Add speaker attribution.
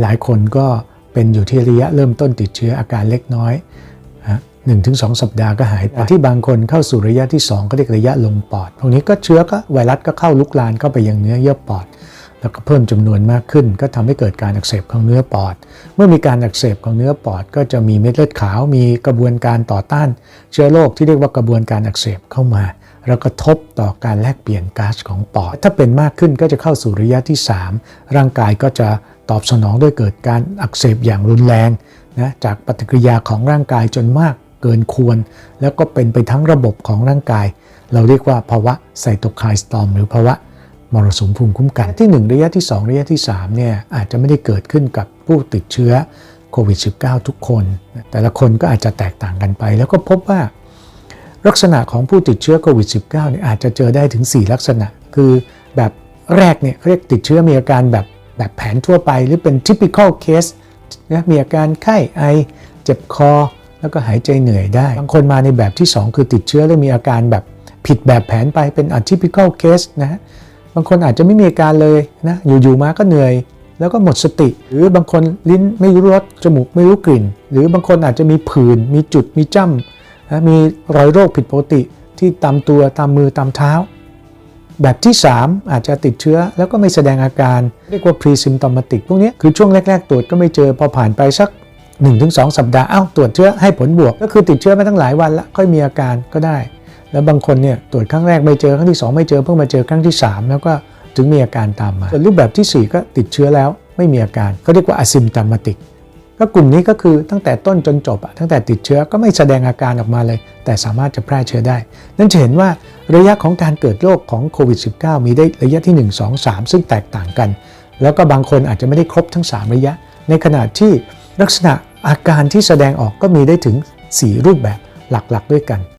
Speaker 1: หลายๆ คนก็เป็นอยู่ที่ระยะเริ่มต้นติดเชื้ออาการเล็กน้อยหนึ่งถึงสองสัปดาห์ก็หายไปที่บางคนเข้าสู่ระยะที่ 2 ก็เรียกระยะลงปอด ตรงนี้ก็เชื้อก็ไวรัสก็เข้าลุกลานเข้าไปยังเนื้อเยื่อปอด แล้วก็เพิ่มจำนวนมากขึ้น ก็ทำให้เกิดการอักเสบของเนื้อปอด เมื่อมีการอักเสบของเนื้อปอด ก็จะมีเม็ดเลือดขาว มีกระบวนการต่อต้าน เชื้อโรคที่เรียกว่ากระบวนการอักเสบเข้ามาแล้วก็ทบต่อการแลกเปลี่ยนก๊าซของปอด ถ้าเป็นมากขึ้นก็จะเข้าสู่ระยะที่ 3 ร่างกายก็จะ ตอบสนองด้วยเกิดการอักเสบอย่างรุนแรงนะจากปฏิกิริยาของร่างกายจนมากเกินควร แล้วก็เป็นไปทั้งระบบของร่างกาย เราเรียกว่าภาวะไซโตไคน์สตอมหรือภาวะมรสุมภูมิคุ้มกันที่ 1 ระยะที่ 2 ระยะที่3เนี่ยอาจจะไม่ได้เกิดขึ้นกับผู้ติดเชื้อโควิด -19 ทุกคน แต่ละคนก็อาจจะแตกต่างกันไป แล้วก็พบว่า ลักษณะของผู้ติดเชื้อโควิด -19 เนี่ยอาจจะเจอได้ถึง 4 ลักษณะ คือแบบแรกเนี่ยเขาเรียกติดเชื้อมีอาการแบบ แบบแผนทั่วไปหรือเป็น typical case นะมีอาการไข้ไอเจ็บคอ แล้วก็หายใจเหนื่อยได้ บางคนมาในแบบที่ 2 คือติดเชื้อแล้วมีอาการแบบผิดแบบแผนไปเป็น atypical case นะฮะบางคนอาจจะไม่มีอาการเลยนะอยู่ๆมาก็เหนื่อย แล้วก็หมดสติ หรือบางคนลิ้นไม่รู้รสจมูกไม่รู้กลิ่น หรือบางคนอาจจะมีผื่นมีจุดมีจ้ำนะมีรอยโรคผิดปกติที่ตามตัวตามมือตามเท้า แบบที่ 3 อาจจะติดเชื้อแล้วก็ไม่แสดงอาการ เรียกว่า pre-symptomatic พวกนี้คือช่วงแรก ๆ ตรวจก็ไม่เจอพอผ่านไปสัก 1-2 สัปดาห์เอ้าตรวจเชื้อให้ผลบวก ก็คือติดเชื้อมาตั้งหลายวันและค่อยมีอาการก็ได้ แล้วบางคนเนี่ยตรวจครั้งแรกไม่เจอครั้งที่ 2 ไม่เจอเพิ่งมาเจอครั้งที่ 3 แล้วก็ถึงมีอาการตามมาส่วนรูปแบบทีสี่4 ก็ติดเชื้อแล้วไม่มีอาการเขาเรียกว่า asymptomatic ก็กลุ่มนี้ก็คือตั้งแต่ต้นจนจบตั้งแต่ติดเชื้อก็ไม่แสดงอาการออกมาเลย แต่สามารถจะแพร่เชื้อได้ นั่นจะเห็นว่าระยะของการเกิดโรคของโควิด -19 มีได้ระยะที่ 1 2 3 ซึ่งแตกต่างกัน แล้วก็บางคนอาจจะไม่ได้ครบทั้ง 3 ระยะ ในขณะที่ลักษณะอาการที่แสดงออกก็มีได้ถึง 4 รูปแบบหลักๆ ด้วยกัน